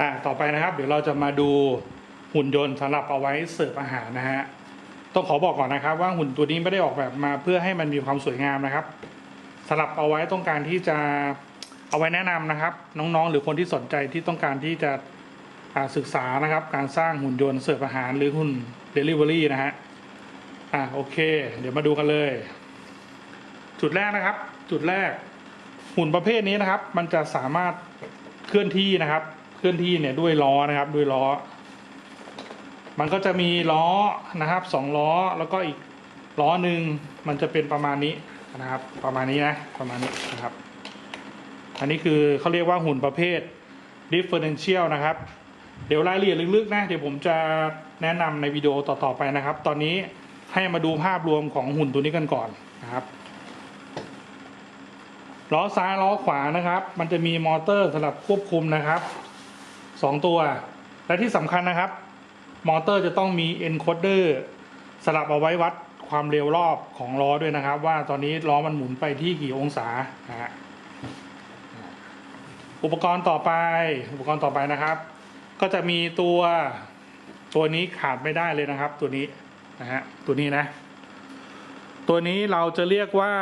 อ่าต่อไปนะครับ เดี๋ยวเราจะมาดูหุ่นยนต์สำหรับเอาไว้เสิร์ฟอาหารนะฮะต้องขอบอกก่อนนะครับ ว่าหุ่นตัวนี้ไม่ได้ออกแบบมาเพื่อให้มันมีความสวยงามนะครับสำหรับเอาไว้ต้องการที่จะเอาไว้แนะนำนะครับ น้องๆ หรือคนที่สนใจที่ต้องการที่จะศึกษานะครับ การสร้างหุ่นยนต์เสิร์ฟอาหารหรือหุ่นเดลิเวอรี่นะฮะอ่าโอเค เดี๋ยวมาดูกันเลย จุดแรกนะครับ จุดแรกหุ่นประเภทนี้นะครับ มันจะสามารถเคลื่อนที่นะครับ เคลื่อนที่เนี่ยด้วยล้อนะครับด้วยล้อ มันก็จะมีล้อนะครับสองล้อแล้วก็อีกล้อหนึ่งมันจะเป็นประมาณนี้นะครับ ประมาณนี้นะประมาณนี้นะครับ อันนี้คือเขาเรียกว่าหุ่นประเภท differential นะครับ เดี๋ยวรายละเอียดลึกๆนะเดี๋ยวผมจะแนะนำในวิดีโอต่อๆไปนะครับ ตอนนี้ให้มาดูภาพรวมของหุ่นตัวนี้กันก่อนนะครับล้อซ้ายล้อขวานะครับ มันจะมีมอเตอร์สำหรับควบคุมนะครับ สองตัว และที่สำคัญนะครับ มอเตอร์จะต้องมี encoder สลับเอาไว้วัดความเร็วรอบของล้อด้วยนะครับ ว่าตอนนี้ล้อมันหมุนไปที่กี่องศานะฮะอุปกรณ์ต่อไป อุปกรณ์ต่อไปนะครับ ก็จะมีตัวตัวนี้ขาดไม่ได้เลยนะครับ ตัวนี้นะฮะตัวนี้นะ ตัวนี้เราจะเรียกว่า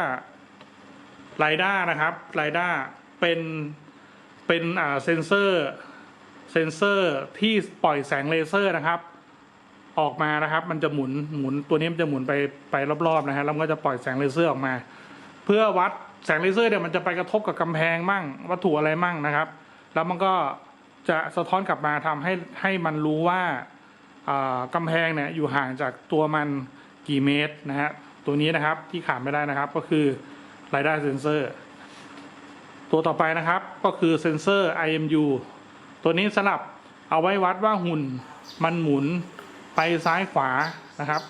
ไรด้านะครับไรด้าเป็นเป็นอ่าเซนเซอร์ เซนเซอร์ที่ปล่อยแสงเลเซอร์นะครับ ออกมานะครับ มันจะหมุนหมุนตัวนี้มันจะหมุนไปไปรอบๆนะฮะแล้วมันก็จะปล่อยแสงเลเซอร์ออกมา เพื่อวัดแสงเลเซอร์เนี่ยมันจะไปกระทบกับกำแพงมั่ง วัตถุอะไรมั่งนะครับ แล้วมันก็จะสะท้อนกลับมาทำให้ให้มันรู้ว่าอ่ากำแพงเนี่ยอยู่ห่างจากตัวมันกี่เมตรนะฮะตัวนี้นะครับที่ขาดไม่ได้นะครับก็คือรายได้เซนเซอร์ตัวต่อไปนะครับก็คือเซนเซอร์ IMU ตัวนี้สลับเอาไว้วัดว่าหุ่นมันหมุนไปซ้ายขวานะครับ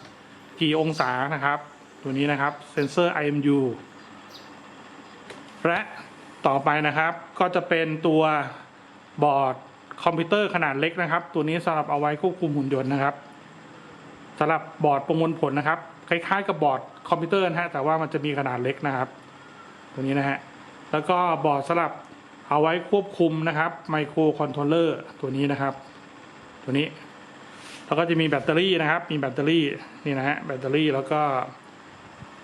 กี่องศานะครับ ตัวนี้นะครับเซนเซอร์ IMU และต่อไปนะครับก็จะเป็นตัวบอร์ดคอมพิวเตอร์ขนาดเล็กนะครับ ตัวนี้สำหรับเอาไว้ควบคุมหุ่นยนต์นะครับสำหรับบอร์ดประมวลผลนะครับ คล้ายๆกับบอร์ดคอมพิวเตอร์นะฮะแต่ว่ามันจะมีขนาดเล็กนะครับ ตัวนี้นะฮะแล้วก็บอร์ดสำหรับ เอาไว้ควบคุมนะครับไมโครคอนโทรลเลอร์ตัวนี้นะครับ ตัวนี้ แล้วก็จะมีแบตเตอรี่นะครับ มีแบตเตอรี่นี่นะฮะแบตเตอรี่แล้วก็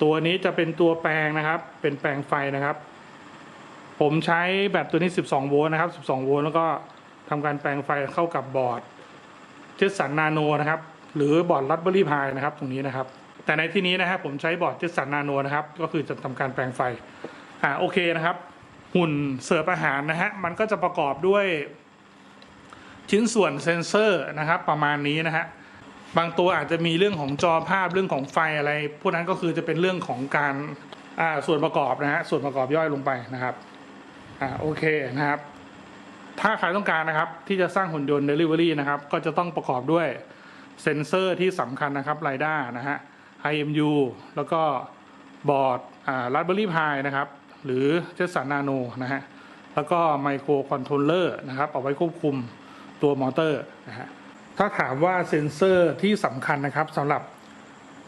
ตัวนี้จะเป็นตัวแปลงนะครับ เป็นแปลงไฟนะครับ ผมใช้แบตตัวนี้ 12 โวลต์นะครับ 12 โวลต์แล้วก็ทำการแปลงไฟเข้ากับบอร์ดเจสันนาโนนะครับ หรือบอร์ดรั s เบอรี่พายนะครับ ตรงนี้นะครับ แต่ในที่นี้นะครับผมใช้บอร์ดเจสันนาโนนะครับ ก็คือจะทำการแปลงไฟอ่าโอเคนะครับ หุ่นเสิร์ฟอาหารนะฮะมันก็จะประกอบด้วยชิ้นส่วนเซนเซอร์นะครับ ประมาณนี้นะฮะบางตัวอาจจะมีเรื่องของจอภาพเรื่องของไฟอะไร พวกนั้นก็คือจะเป็นเรื่องของการอ่าส่วนประกอบนะฮะส่วนประกอบย่อยลงไปนะครับอ่าโอเคนะครับ ถ้าใครต้องการนะครับ ที่จะสร้างหุ่นยนต์ Delivery นะครับ ก็จะต้องประกอบด้วยเซ็นเซอร์ที่สำคัญนะครับไรด้านะฮะ IMU แล้วก็บอร์ดอ่า Raspberry Pi นะครับ หรือเจสันนาโนนะฮะแล้วก็ไมโครคอนโทรลเลอร์นะครับเอาไว้ควบคุมตัวมอเตอร์นะฮะถ้าถามว่าเซ็นเซอร์ที่สำคัญนะครับสำหรับ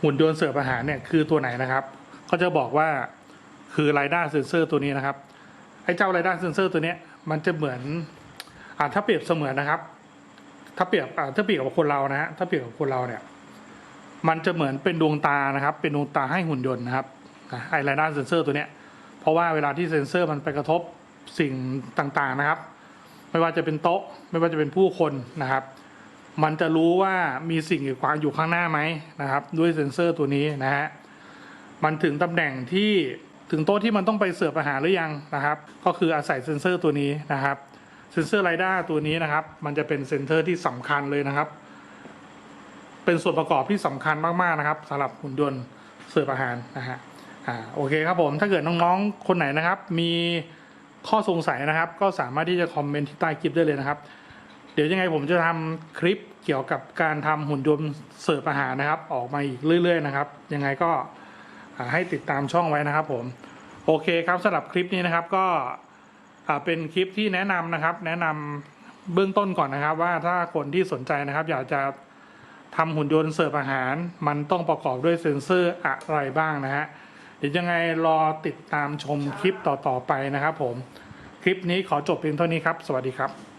หุ่นยนต์เสิร์ฟอาหารเนี่ยคือตัวไหนนะครับเขาจะบอกว่าคือไรด้าเซนเซอร์ตัวนี้นะครับไอ้เจ้าไรด้าเซนเซอร์ตัวเนี้ยมันจะเหมือนอ่าถ้าเปรียบเสมือนนะครับ ถ้าเปรียบอ่าถ้าเปรียบกับคนเรานะฮะถ้าเปรียบกับคนเราเนี่ยมันจะเหมือนเป็นดวงตานะครับ เป็นดวงตาให้หุ่นยนต์นะครับไอ้ไรด้าเซนเซอร์ตัวเนี้ย เพราะว่าเวลาที่เซนเซอร์มันไปกระทบสิ่งต่างๆนะครับ ไม่ว่าจะเป็นโต๊ะ ไม่ว่าจะเป็นผู้คนนะครับ มันจะรู้ว่ามีสิ่งกีดขวางอยู่ข้างหน้าไหมนะครับ ด้วยเซ็นเซอร์ตัวนี้นะฮะมันถึงตำแหน่งที่ถึงโต๊ะที่มันต้องไปเสิร์ฟอาหารหรือยังนะครับ ก็คืออาศัยเซ็นเซอร์ตัวนี้นะครับเซ็นเซอร์ไรด้าตัวนี้นะครับ มันจะเป็นเซ็นเซอร์ที่สำคัญเลยนะครับ เป็นส่วนประกอบที่สำคัญมากๆนะครับสำหรับหุ่นยนต์เสิร์ฟอาหารนะฮะ อ่าโอเคครับผมถ้าเกิดน้องๆคนไหนนะครับ มีข้อสงสัยนะครับ ก็สามารถที่จะคอมเมนต์ที่ใต้คลิปได้เลยนะครับ เดี๋ยวยังไงผมจะทำคลิปเกี่ยวกับการทำหุ่นยนต์เสิร์ฟอาหารนะครับ ออกมาอีกเรื่อย ๆ นะครับ ยังไงก็ให้ติดตามช่องไว้นะครับผมโอเคครับสำหรับคลิปนี้นะครับก็เป็นคลิปที่แนะนำนะครับ แนะนำเบื้องต้นก่อนนะครับ ว่าถ้าคนที่สนใจนะครับ อยากจะทำหุ่นยนต์เสิร์ฟอาหาร มันต้องประกอบด้วยเซ็นเซอร์อะไรบ้างนะฮะ เดี๋ยวยังไงรอติดตามชมคลิปต่อๆไปนะครับผม คลิปนี้ขอจบเพียงเท่านี้ครับ สวัสดีครับ